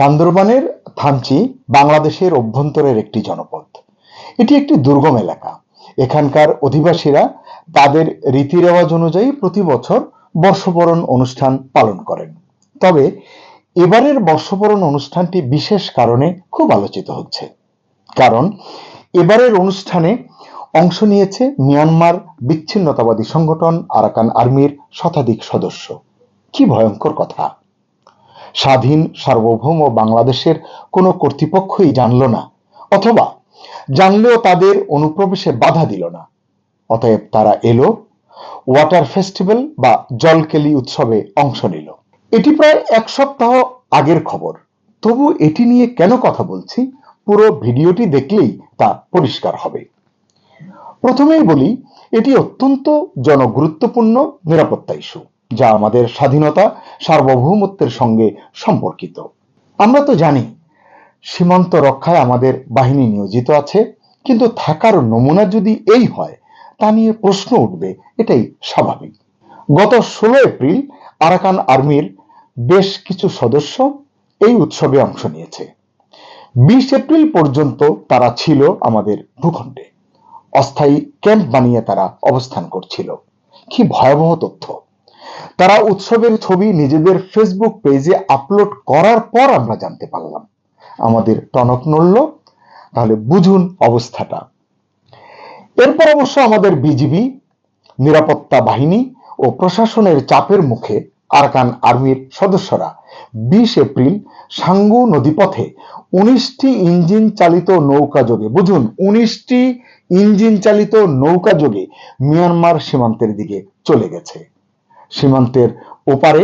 বান্দরবানের থানচি বাংলাদেশের অভ্যন্তরের একটি জনপদ। এটি একটি দুর্গম এলাকা। এখানকার অধিবাসীরা তাদের রীতি রেওয়াজ অনুযায়ী প্রতি বছর বর্ষবরণ অনুষ্ঠান পালন করেন। তবে এবারের বর্ষবরণ অনুষ্ঠানটি বিশেষ কারণে খুব আলোচিত হচ্ছে। কারণ এবারের অনুষ্ঠানে অংশ নিয়েছে মিয়ানমার বিচ্ছিন্নতাবাদী সংগঠন আরাকান আর্মির শতাধিক সদস্য। কি ভয়ঙ্কর কথা! স্বাধীন, সার্বভৌম বাংলাদেশের কোনো কর্তৃপক্ষই জানল না, অথবা জানলেও তাদের অনুপ্রবেশে বাধা দিল না। অতএব তারা এলো, ওয়াটার ফেস্টিভ্যাল বা জলকেলি উৎসবে অংশ নিল। এটি প্রায় এক সপ্তাহ আগের খবর। তবু এটি নিয়ে কেন কথা বলছি, পুরো ভিডিওটি দেখলেই তা পরিষ্কার হবে। প্রথমেই বলি, এটি অত্যন্ত জনগুরুত্বপূর্ণ নিরাপত্তা ইস্যু। যা আমাদের স্বাধীনতা, সার্বভৌমত্বের সঙ্গে সম্পর্কিত। আমরা তো জানি, সীমান্ত রক্ষায় আমাদের বাহিনী নিয়োজিত আছে, কিন্তু থাকার নমুনা যদি এই হয়, তা নিয়ে প্রশ্ন উঠবে, এটাই স্বাভাবিক। গত ষোলো এপ্রিল আরাকান আর্মির বেশ কিছু সদস্য এই উৎসবে অংশ নিয়েছে। বিশ এপ্রিল পর্যন্ত তারা ছিল আমাদের ভূখণ্ডে। অস্থায়ী ক্যাম্প বানিয়ে তারা অবস্থান করছিল। কি ভয়াবহ তথ্য! তারা উৎসবের ছবি নিজেদের ফেসবুক পেজে আপলোড করার পর আমরা জানতে পারলাম। আমাদের টনক নড়ল, তাহলে বুঝুন অবস্থাটা। এরপর অবশ্য আমাদের বিজিবি, নিরাপত্তা বাহিনী ও প্রশাসনের চাপের মুখে আরকান আর্মির সদস্যরা বিশ এপ্রিল সাঙ্গু নদীপথে উনিশটি ইঞ্জিন চালিত নৌকা যোগে, বুঝুন, উনিশটি ইঞ্জিন চালিত নৌকা যোগে মিয়ানমার সীমান্তের দিকে চলে গেছে। সীমান্তের ওপারে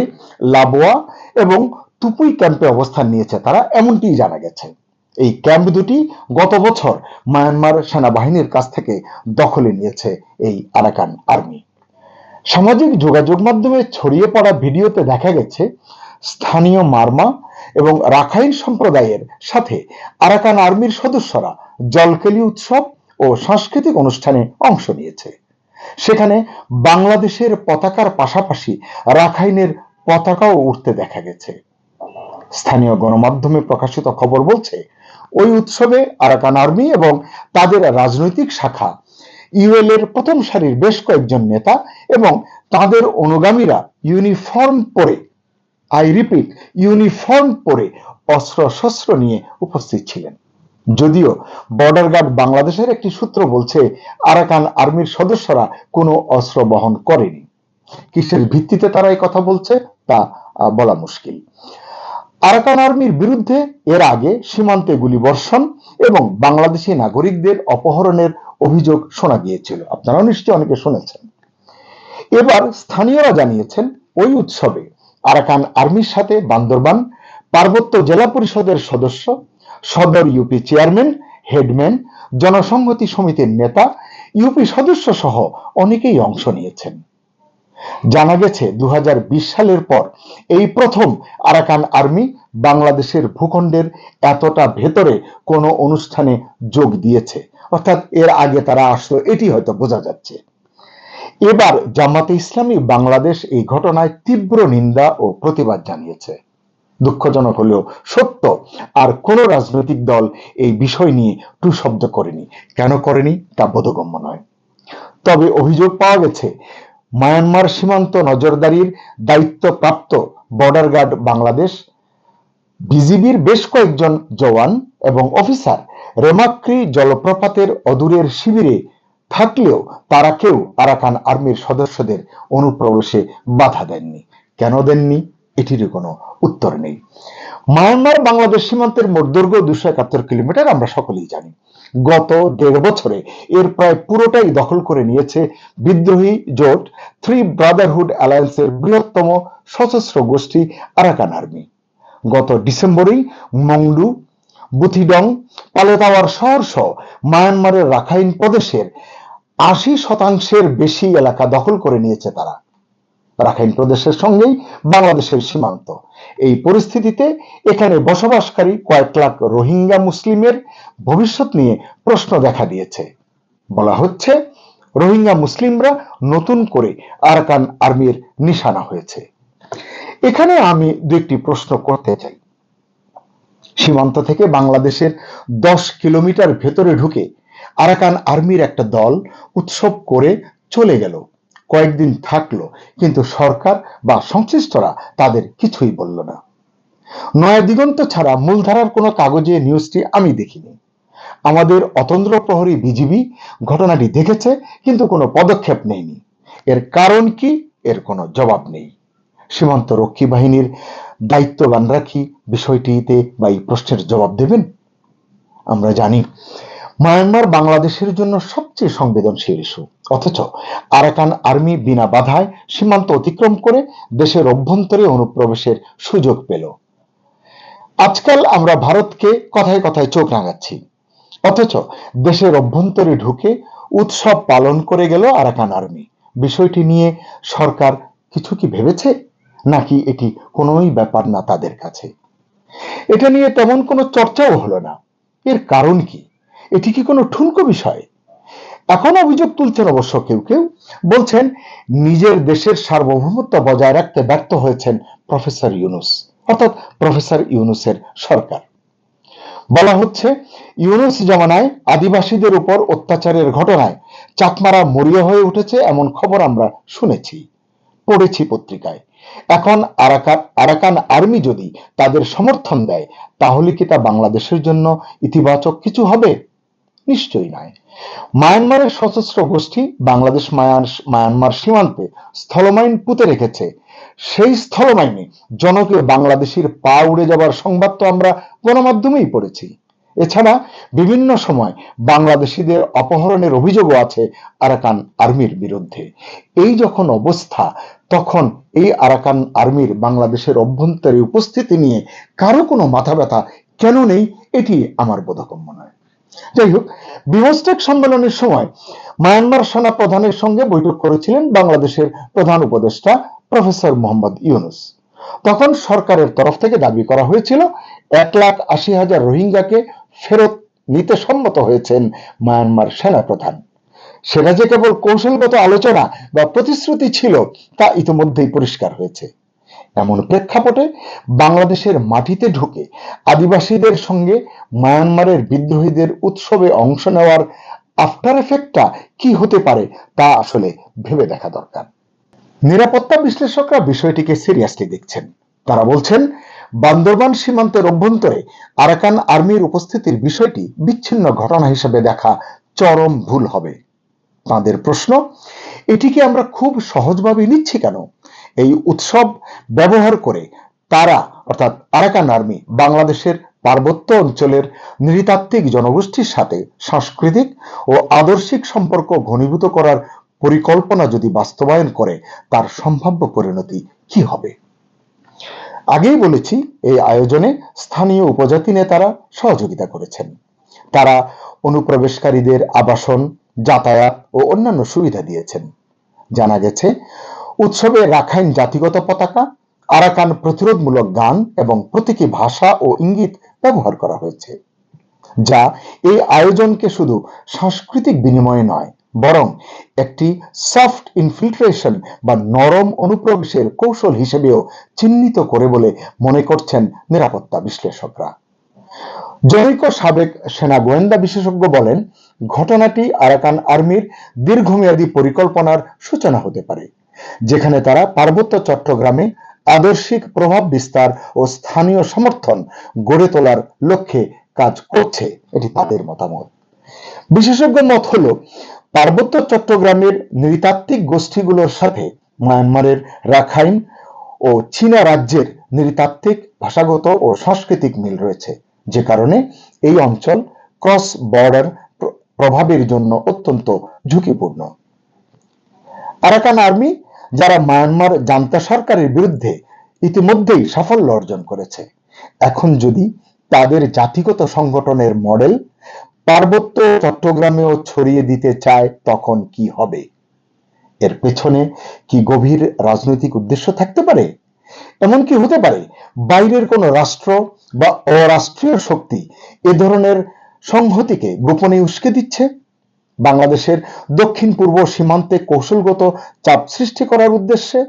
লাবোয়া এবং তুপুই ক্যাম্পে অবস্থান নিয়েছে। তারা এমনটি জানা গেছে। এই ক্যাম্প দুটি গত বছর মায়ানমার সেনাবাহিনীর কাছ থেকে দখলে নিয়েছে এই আরাকান আর্মি। সামাজিক যোগাযোগ মাধ্যমে ছড়িয়ে পড়া ভিডিওতে দেখা গেছে, স্থানীয় মারমা এবং রাখাইন সম্প্রদায়ের সাথে আরাকান আর্মির সদস্যরা জলকেলি উৎসব ও সাংস্কৃতিক অনুষ্ঠানে অংশ নিয়েছে। সেখানে বাংলাদেশের পতাকার পাশাপাশি রাখাইনের পতাকাও উঠতে দেখা গেছে। স্থানীয় গণমাধ্যমে প্রকাশিত খবর বলছে, ওই উৎসবে আরাকান আর্মি এবং তাদের রাজনৈতিক শাখা, ইউএল এর প্রথম সারির বেশ কয়েকজন নেতা এবং তাদের অনুগামীরা ইউনিফর্ম পরে, আই রিপিট, ইউনিফর্ম পরে অস্ত্র শস্ত্র নিয়ে উপস্থিত ছিলেন। যদিও বর্ডার গার্ড বাংলাদেশের একটি সূত্র বলছে, আরাকান আর্মির সদস্যরা কোনো অস্ত্র বহন করেনি। কিসের ভিত্তিতে তারা এই কথা বলছে, তা বলা মুশকিল। আরাকান আর্মির বিরুদ্ধে এর আগে সীমান্তে গুলিবর্ষণ এবং বাংলাদেশি নাগরিকদের অপহরণের অভিযোগ শোনা গিয়েছিল। আপনারা নিশ্চয়ই অনেকে শুনেছেন। এবার স্থানীয়রা জানিয়েছেন, ওই উৎসবে আরাকান আর্মির সাথে বান্দরবান, পার্বত্য জেলা পরিষদের সদস্য সদর ইউপি চেয়ারম্যান হেডম্যান জনসংহতি সমিতির নেতা ইউপি সদস্য সহ অনেকেই অংশ নিয়েছেন। জানা গেছে দু সালের পর এই প্রথম আরাকান আর্মি বাংলাদেশের ভূখণ্ডের এতটা ভেতরে কোনো অনুষ্ঠানে যোগ দিয়েছে। অর্থাৎ এর আগে তারা আসলো এটি হয়তো বোঝা যাচ্ছে। এবার জামাতে ইসলামী বাংলাদেশ এই ঘটনায় তীব্র নিন্দা ও প্রতিবাদ জানিয়েছে। দুঃখজনক হলেও সত্য। আর কোন রাজনৈতিক দল এই বিষয় নিয়ে টু শব্দ করেনি। কেন করেনি? তা বোধগম্য নয়। তবে অভিযোগ পাওয়া গেছে, মায়ানমার সীমান্ত নজরদারির দায়িত্বপ্রাপ্ত বর্ডার গার্ড বাংলাদেশ, বিজিবির বেশ কয়েকজন জওয়ান এবং অফিসার রেমাক্রি জলপ্রপাতের অদূরের শিবিরে থাকলেও তারা কেউ আরাকান আর্মির সদস্যদের অনুপ্রবেশে বাধা দেননি। কেন দেননি? এটির কোনো উত্তর নেই। মায়ানমার বাংলাদেশ সীমান্তের মোট দৈর্ঘ্য দুশো একাত্তর কিলোমিটার আমরা সকলেই জানি। গত দেড় বছরে এর প্রায় পুরোটাই দখল করে নিয়েছে বিদ্রোহী জোট থ্রি ব্রাদারহুড অ্যালায়েন্সের বৃহত্তম সশস্ত্র গোষ্ঠী আরাকান আর্মি। গত ডিসেম্বরেই মংডু, বুথিডং, পালেতাওয়ার শহর সহ মায়ানমারের রাখাইন প্রদেশের আশি শতাংশের বেশি এলাকা দখল করে নিয়েছে তারা। রাখাইন প্রদেশের সঙ্গেই বাংলাদেশের সীমান্ত। এই পরিস্থিতিতে এখানে বসবাসকারী কয়েক লাখ রোহিঙ্গা মুসলিমের ভবিষ্যৎ নিয়ে প্রশ্ন দেখা দিয়েছে। বলা হচ্ছে, রোহিঙ্গা মুসলিমরা নতুন করে আরাকান আর্মির নিশানা হয়েছে। এখানে আমি দু একটি প্রশ্ন করতে চাই। সীমান্ত থেকে বাংলাদেশের দশ কিলোমিটার ভেতরে ঢুকে আরাকান আর্মির একটা দল উৎসব করে চলে গেল। কয়েকদিন থাকল, কিন্তু সরকার বা সংশ্লিষ্টরা তাদের কিছুই বলল না। নয়া দিগন্ত ছাড়া মূলধারার কোনো কাগজে নিউজটি আমি দেখিনি। আমাদের অতন্দ্র প্রহরী বিজিবি ঘটনাটি দেখেছে, কিন্তু কোনো পদক্ষেপ নেয়নি। এর কারণ কি? এর কোনো জবাব নেই। সীমান্ত রক্ষী বাহিনীর দায়িত্ববানরা কি বিষয়টিতে বা এই প্রশ্নের জবাব দেবেন? আমরা জানি মায়ানমার বাংলাদেশের জন্য সবচেয়ে সংবেদনশীল ইস্যু। অথচ আরাকান আর্মি বিনা বাধায় সীমান্ত অতিক্রম করে দেশের অভ্যন্তরে অনুপ্রবেশের সুযোগ পেল। আজকাল আমরা ভারতকে কথায় কথায় চোখ রাঙাচ্ছি। অথচ দেশের অভ্যন্তরে ঢুকে উৎসব পালন করে গেল আরাকান আর্মি। বিষয়টি নিয়ে সরকার কিছু কি ভেবেছে? নাকি এটি কোনোই ব্যাপার না তাদের কাছে? এটা নিয়ে তেমন কোনো চর্চাও হলো না। এর কারণ কি? এটি কি কোনো ঠুনকো বিষয়? এখন অভিযোগ তুলছেন অবশ্য কেউ কেউ। বলছেন, নিজের দেশের সার্বভৌমত্ব বজায় রাখতে ব্যর্থ হয়েছেন প্রফেসর ইউনুস, অর্থাৎ প্রফেসর ইউনুসের সরকার। বলা হচ্ছে, ইউনুস জামানায় আদিবাসীদের উপর অত্যাচারের ঘটনায় চাকমারা মরিয়া হয়ে উঠেছে এমন খবর আমরা শুনেছি, পড়েছি পত্রিকায়। এখন আরাকান আরাকান আর্মি যদি তাদের সমর্থন দেয়, তাহলে কি তা বাংলাদেশের জন্য ইতিবাচক কিছু হবে? নিশ্চয়ই নয় মায়ানমারের সশস্ত্র গোষ্ঠী বাংলাদেশ মায়ানমার সীমান্তে স্থলমাইন পুঁতে রেখেছে। সেই স্থলমাইনে জনকে বাংলাদেশের পা উড়ে যাবার সংবাদ তো আমরা গণমাধ্যমেই পড়েছি। এছাড়া বিভিন্ন সময় বাংলাদেশিদের অপহরণের অভিযোগও আছে আরাকান আর্মির বিরুদ্ধে। এই যখন অবস্থা, তখন এই আরাকান আর্মির বাংলাদেশের অভ্যন্তরে উপস্থিতি নিয়ে কারও কোনো মাথা ব্যথা কেন নেই, এটি আমার বোধগম্য নয়। যাই হোক বিমস্টেক সম্মেলনের সময় মায়ানমার সেনা প্রধানের সঙ্গে বৈঠক করেছিলেন বাংলাদেশের প্রধান উপদেষ্টা প্রফেসর মোহাম্মদ ইউনুস। তখন সরকারের তরফ থেকে দাবি করা হয়েছিল, এক লাখ আশি হাজার রোহিঙ্গাকে ফেরত নিতে সম্মত হয়েছেন মায়ানমার সেনা প্রধান সেটা যে কেবল কৌশলগত আলোচনা বা প্রতিশ্রুতি ছিল, তা ইতিমধ্যেই পরিষ্কার হয়েছে। এমন প্রেক্ষাপটে বাংলাদেশের মাটিতে ঢুকে আদিবাসীদের সঙ্গে মায়ানমারের বিদ্রোহীদের উৎসবে অংশ নেওয়ার আফটার এফেক্টটা কি হতে পারে তা আসলে ভেবে দেখা দরকার। নিরাপত্তা বিশ্লেষকরা বিষয়টিকে সিরিয়াসলি দেখছেন। তারা বলছেন, বান্দরবান সীমান্তের অভ্যন্তরে আরাকান আর্মির উপস্থিতির বিষয়টি বিচ্ছিন্ন ঘটনা হিসেবে দেখা চরম ভুল হবে। তাদের প্রশ্ন, এটিকে আমরা খুব সহজভাবে নিচ্ছি কেন? এই উৎসব ব্যবহার করে তারা, অর্থাৎ আরাকান আর্মি, বাংলাদেশের পার্বত্য অঞ্চলের নৃতাত্ত্বিক জনগোষ্ঠীর সাথে সাংস্কৃতিক ও আদর্শিক সম্পর্ক ঘনীভূত করার পরিকল্পনা যদি বাস্তবায়ন করে, তার সম্ভাব্য পরিণতি কি হবে? আগেই বলেছি, এই আয়োজনে স্থানীয় উপজাতি নেতারা সহযোগিতা করেছেন। তারা অনুপ্রবেশকারীদের আবাসন, যাতায়াত ও অন্যান্য সুবিধা দিয়েছেন। জানা গেছে উৎসবে রাখাইন জাতিগত পতাকা, আরাকান প্রতিরোধমূলক গান এবং প্রতীকী ভাষা ও ইঙ্গিত ব্যবহার করা হয়েছে, যা এই আয়োজনকে শুধু সাংস্কৃতিক বিনিময়ে নয়, বরং একটি সফট ইনফিল্ট্রেশন বা নরম অনুপ্রবেশের কৌশল হিসেবেও চিহ্নিত করে বলে মনে করছেন নিরাপত্তা বিশ্লেষকরা। জনৈক সাবেক সেনা গোয়েন্দা বিশেষজ্ঞ বলেন, ঘটনাটি আরাকান আর্মির দীর্ঘমেয়াদী পরিকল্পনার সূচনা হতে পারে। যেখানে তারা পার্বত্য চট্টগ্রামে আদর্শিক প্রভাব বিস্তার ও স্থানীয় সমর্থন গড়ে তোলার লক্ষ্যে কাজ করছে। এটি তাদের মতামত। বিশেষজ্ঞ মত হলো, পার্বত্য চট্টগ্রামের নৃতাত্ত্বিক গোষ্ঠীগুলোর সাথে মায়ানমারের রাখাইন ও চীনা রাজ্যের নৃতাত্ত্বিক, ভাষাগত ও সাংস্কৃতিক মিল রয়েছে, যে কারণে এই অঞ্চল ক্রস বর্ডার প্রভাবের জন্য অত্যন্ত ঝুঁকিপূর্ণ। আরাকান আর্মি যারা মায়ানমার জান্তা সরকারের বিরুদ্ধে ইতিমধ্যেই সাফল্য অর্জন করেছে। এখন যদি তাদের জাতিগত সংগঠনের মডেল পার্বত্য চট্টগ্রামেও ছড়িয়ে দিতে চায়, তখন কি হবে? এর পেছনে কি গভীর রাজনৈতিক উদ্দেশ্য থাকতে পারে? এমন কি হতে পারে? বাইরের কোন রাষ্ট্র বা অরাষ্ট্রীয় শক্তি এ ধরনের সংহতিকে গোপনে উস্কে দিচ্ছে? বাংলাদেশের দক্ষিণ পূর্ব সীমান্তে কৌশলগত চাপ সৃষ্টি করার উদ্দেশ্যে।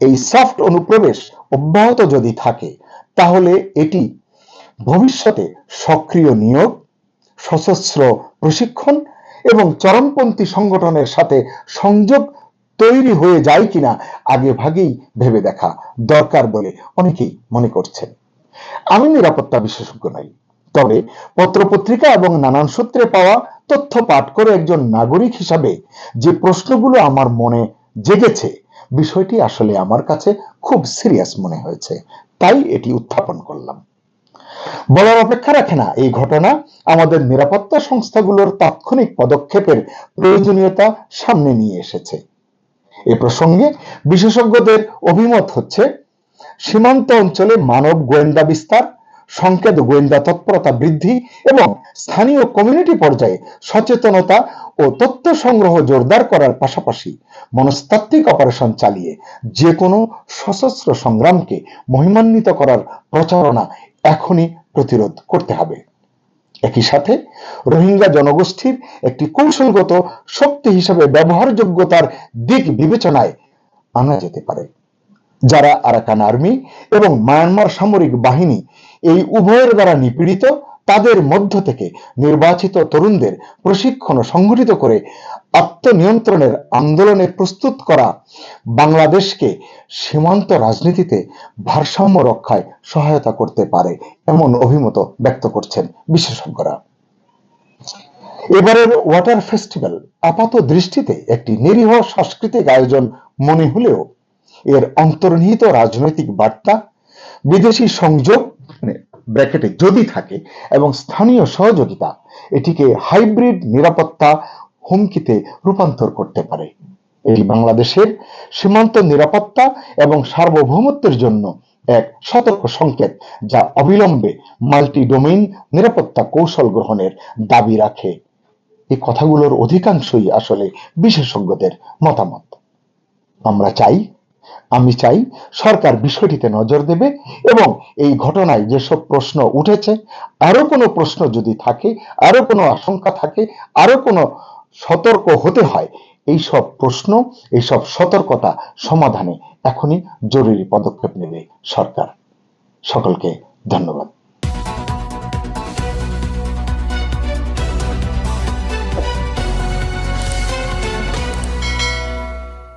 এই সফট অনুপ্রবেশ অব্যাহত যদি থাকে, তাহলে এটি ভবিষ্যতে সক্রিয় নিয়োগ, সশস্ত্র প্রশিক্ষণ এবং চরমপন্থী সংগঠনের সাথে সংযোগ তৈরি হয়ে যায় কিনা আগে ভাগেই ভেবে দেখা দরকার বলে অনেকেই মনে করছেন। আমি নিরাপত্তা বিশেষজ্ঞ নই তবে পত্রপত্রিকা এবং নানান সূত্রে পাওয়া তথ্য পাঠ করে একজন নাগরিক হিসাবে যে প্রশ্নগুলো আমার মনে জেগেছে, বিষয়টি আসলে আমার কাছে খুব সিরিয়াস মনে হয়েছে। তাই এটি উত্থাপন করলাম। বলার অপেক্ষা রাখে না, এই ঘটনা আমাদের নিরাপত্তা সংস্থাগুলোর তাৎক্ষণিক পদক্ষেপের প্রয়োজনীয়তা সামনে নিয়ে এসেছে। এ প্রসঙ্গে বিশেষজ্ঞদের অভিমত হচ্ছে, সীমান্ত অঞ্চলে মানব গোয়েন্দা বিস্তার সংকেত গোয়েন্দা তৎপরতা বৃদ্ধি এবং স্থানীয় কমিউনিটি পর্যায়ে সচেতনতা ও তথ্য সংগ্রহ জোরদার করার পাশাপাশি মনস্তাত্ত্বিক অপারেশন চালিয়ে যে কোনো সশস্ত্র সংগ্রামকে মহিমান্বিত করার প্রচারণা এখনই প্রতিরোধ করতে হবে। একই সাথে রোহিঙ্গা জনগোষ্ঠীর একটি কৌশলগত শক্তি হিসেবে ব্যবহারযোগ্যতার দিক বিবেচনায় আনা যেতে পারে। যারা আরাকান আর্মি এবং মায়ানমার সামরিক বাহিনী এই উভয়ের দ্বারা নিপীড়িত, তাদের মধ্য থেকে নির্বাচিত তরুণদের প্রশিক্ষণ সংগঠিত করে আত্মনিয়ন্ত্রণের আন্দোলনে প্রস্তুত করা বাংলাদেশকে সীমান্ত রাজনীতিতে ভারসাম্য রক্ষায় সহায়তা করতে পারে এমন অভিমত ব্যক্ত করছেন বিশেষজ্ঞরা। এবারের ওয়াটার ফেস্টিভ্যাল আপাত দৃষ্টিতে একটি নিরীহ সাংস্কৃতিক আয়োজন মনে হলেও এর অন্তর্নিহিত রাজনৈতিক বার্তা, বিদেশি সংযোগ মানে ব্র্যাকেটে যদি থাকে, এবং স্থানীয় সহযোগিতা, এটিকে হাইব্রিড নিরাপত্তা হুমকিতে রূপান্তর করতে পারে। এটি বাংলাদেশের সীমান্ত নিরাপত্তা এবং সার্বভৌমত্বের জন্য এক সতর্ক সংকেত, যা অবিলম্বে মাল্টি ডোমেইন নিরাপত্তা কৌশল গ্রহণের দাবি রাখে। এই কথাগুলোর অধিকাংশই আসলে বিশেষজ্ঞদের মতামত। আমরা চাই আমি চাই সরকার বিষয়টিতে নজর দেবে এবং এই ঘটনায় যেসব প্রশ্ন উঠেছে, আরও কোনো প্রশ্ন যদি থাকে, আরও কোনো আশঙ্কা থাকে, আরও কোনো সতর্ক হতে হয় এই সব প্রশ্ন এই সব সতর্কতা সমাধানে এখনই জরুরি পদক্ষেপ নেবে সরকার। সকলকে ধন্যবাদ।